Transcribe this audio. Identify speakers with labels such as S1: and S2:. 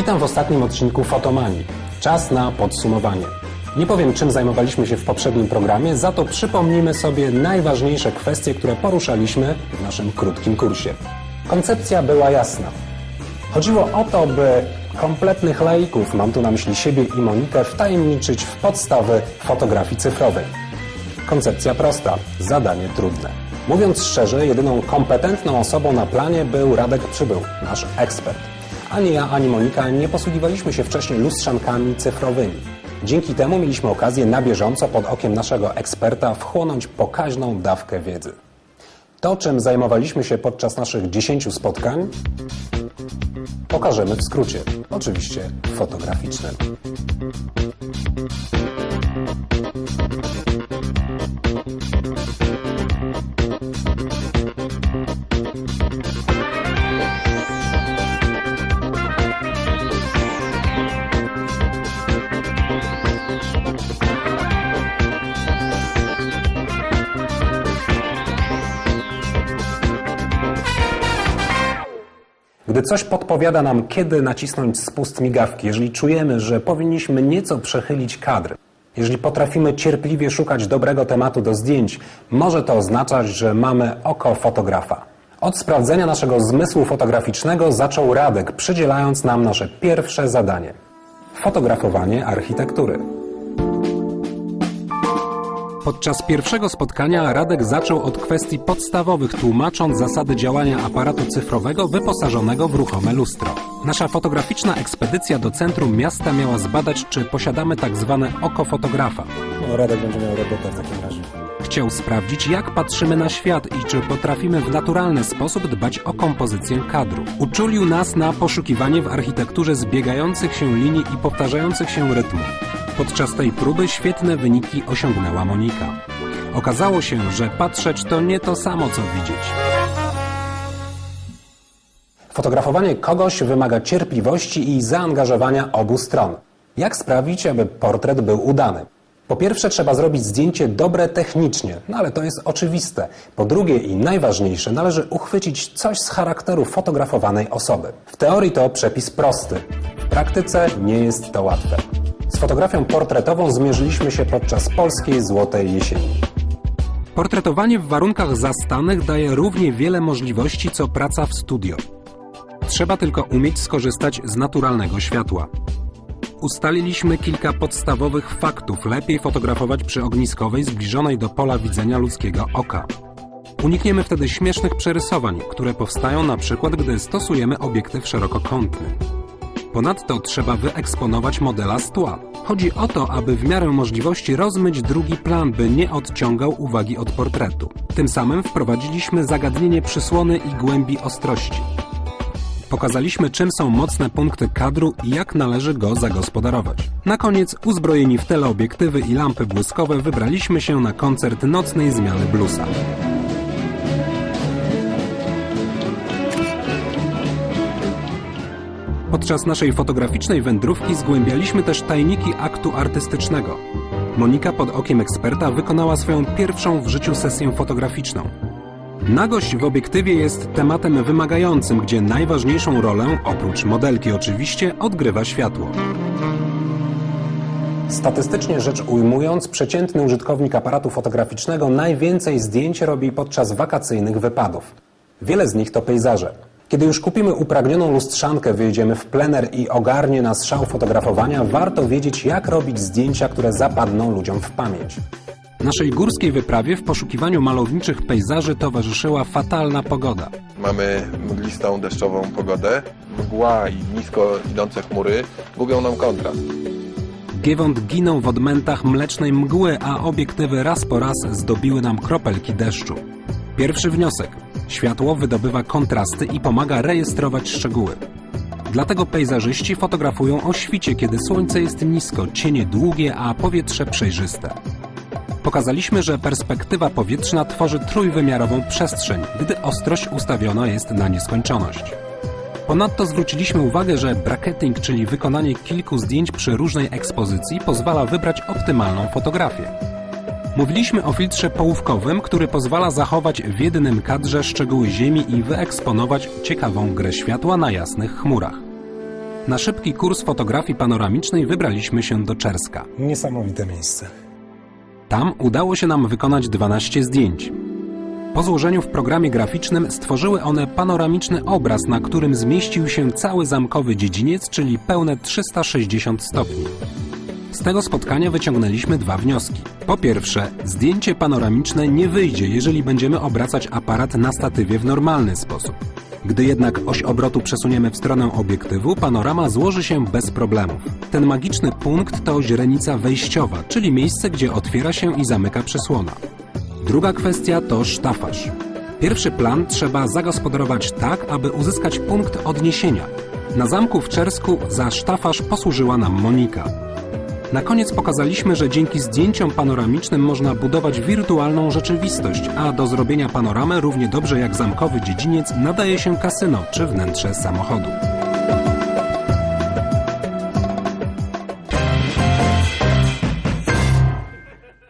S1: Witam w ostatnim odcinku Fotomanii. Czas na podsumowanie. Nie powiem, czym zajmowaliśmy się w poprzednim programie, za to przypomnimy sobie najważniejsze kwestie, które poruszaliśmy w naszym krótkim kursie. Koncepcja była jasna. Chodziło o to, by kompletnych laików, mam tu na myśli siebie i Monikę, wtajemniczyć w podstawy fotografii cyfrowej. Koncepcja prosta, zadanie trudne. Mówiąc szczerze, jedyną kompetentną osobą na planie był Radek Przybył, nasz ekspert. Ani ja, ani Monika nie posługiwaliśmy się wcześniej lustrzankami cyfrowymi. Dzięki temu mieliśmy okazję na bieżąco pod okiem naszego eksperta wchłonąć pokaźną dawkę wiedzy. To, czym zajmowaliśmy się podczas naszych 10 spotkań, pokażemy w skrócie, oczywiście fotograficznym. Gdy coś podpowiada nam, kiedy nacisnąć spust migawki, jeżeli czujemy, że powinniśmy nieco przechylić kadr, jeżeli potrafimy cierpliwie szukać dobrego tematu do zdjęć, może to oznaczać, że mamy oko fotografa. Od sprawdzenia naszego zmysłu fotograficznego zaczął Radek, przydzielając nam nasze pierwsze zadanie fotografowanie architektury. Podczas pierwszego spotkania Radek zaczął od kwestii podstawowych, tłumacząc zasady działania aparatu cyfrowego wyposażonego w ruchome lustro. Nasza fotograficzna ekspedycja do centrum miasta miała zbadać, czy posiadamy tak zwane oko fotografa.
S2: No, Radek będzie miał robotę w takim razie.
S1: Chciał sprawdzić, jak patrzymy na świat i czy potrafimy w naturalny sposób dbać o kompozycję kadru. Uczulił nas na poszukiwanie w architekturze zbiegających się linii i powtarzających się rytmów. Podczas tej próby świetne wyniki osiągnęła Monika. Okazało się, że patrzeć to nie to samo, co widzieć. Fotografowanie kogoś wymaga cierpliwości i zaangażowania obu stron. Jak sprawić, aby portret był udany? Po pierwsze trzeba zrobić zdjęcie dobre technicznie, no ale to jest oczywiste. Po drugie i najważniejsze, należy uchwycić coś z charakteru fotografowanej osoby. W teorii to przepis prosty. W praktyce nie jest to łatwe. Fotografią portretową zmierzyliśmy się podczas polskiej Złotej Jesieni. Portretowanie w warunkach zastanych daje równie wiele możliwości co praca w studio. Trzeba tylko umieć skorzystać z naturalnego światła. Ustaliliśmy kilka podstawowych faktów. Lepiej fotografować przy ogniskowej zbliżonej do pola widzenia ludzkiego oka. Unikniemy wtedy śmiesznych przerysowań, które powstają na przykład, gdy stosujemy obiektyw szerokokątny. Ponadto trzeba wyeksponować modela z tła. Chodzi o to, aby w miarę możliwości rozmyć drugi plan, by nie odciągał uwagi od portretu. Tym samym wprowadziliśmy zagadnienie przysłony i głębi ostrości. Pokazaliśmy, czym są mocne punkty kadru i jak należy go zagospodarować. Na koniec, uzbrojeni w teleobiektywy i lampy błyskowe, wybraliśmy się na koncert nocnej zmiany bluesa. Podczas naszej fotograficznej wędrówki zgłębialiśmy też tajniki aktu artystycznego. Monika pod okiem eksperta wykonała swoją pierwszą w życiu sesję fotograficzną. Nagość w obiektywie jest tematem wymagającym, gdzie najważniejszą rolę, oprócz modelki oczywiście, odgrywa światło. Statystycznie rzecz ujmując, przeciętny użytkownik aparatu fotograficznego najwięcej zdjęć robi podczas wakacyjnych wypadów. Wiele z nich to pejzaże. Kiedy już kupimy upragnioną lustrzankę, wyjedziemy w plener i ogarnie nas szał fotografowania, warto wiedzieć, jak robić zdjęcia, które zapadną ludziom w pamięć. Naszej górskiej wyprawie w poszukiwaniu malowniczych pejzaży towarzyszyła fatalna pogoda.
S3: Mamy mglistą, deszczową pogodę. Mgła i nisko idące chmury gubią nam kontrast.
S1: Giewont ginął w odmętach mlecznej mgły, a obiektywy raz po raz zdobiły nam kropelki deszczu. Pierwszy wniosek. Światło wydobywa kontrasty i pomaga rejestrować szczegóły. Dlatego pejzażyści fotografują o świcie, kiedy słońce jest nisko, cienie długie, a powietrze przejrzyste. Pokazaliśmy, że perspektywa powietrzna tworzy trójwymiarową przestrzeń, gdy ostrość ustawiona jest na nieskończoność. Ponadto zwróciliśmy uwagę, że bracketing, czyli wykonanie kilku zdjęć przy różnej ekspozycji, pozwala wybrać optymalną fotografię. Mówiliśmy o filtrze połówkowym, który pozwala zachować w jednym kadrze szczegóły Ziemi i wyeksponować ciekawą grę światła na jasnych chmurach. Na szybki kurs fotografii panoramicznej wybraliśmy się do Czerska.
S2: Niesamowite miejsce.
S1: Tam udało się nam wykonać 12 zdjęć. Po złożeniu w programie graficznym stworzyły one panoramiczny obraz, na którym zmieścił się cały zamkowy dziedziniec, czyli pełne 360 stopni. Z tego spotkania wyciągnęliśmy dwa wnioski. Po pierwsze, zdjęcie panoramiczne nie wyjdzie, jeżeli będziemy obracać aparat na statywie w normalny sposób. Gdy jednak oś obrotu przesuniemy w stronę obiektywu, panorama złoży się bez problemów. Ten magiczny punkt to źrenica wejściowa, czyli miejsce, gdzie otwiera się i zamyka przysłona. Druga kwestia to sztafaż. Pierwszy plan trzeba zagospodarować tak, aby uzyskać punkt odniesienia. Na zamku w Czersku za sztafaż posłużyła nam Monika. Na koniec pokazaliśmy, że dzięki zdjęciom panoramicznym można budować wirtualną rzeczywistość, a do zrobienia panoramy równie dobrze jak zamkowy dziedziniec nadaje się kasyno czy wnętrze samochodu.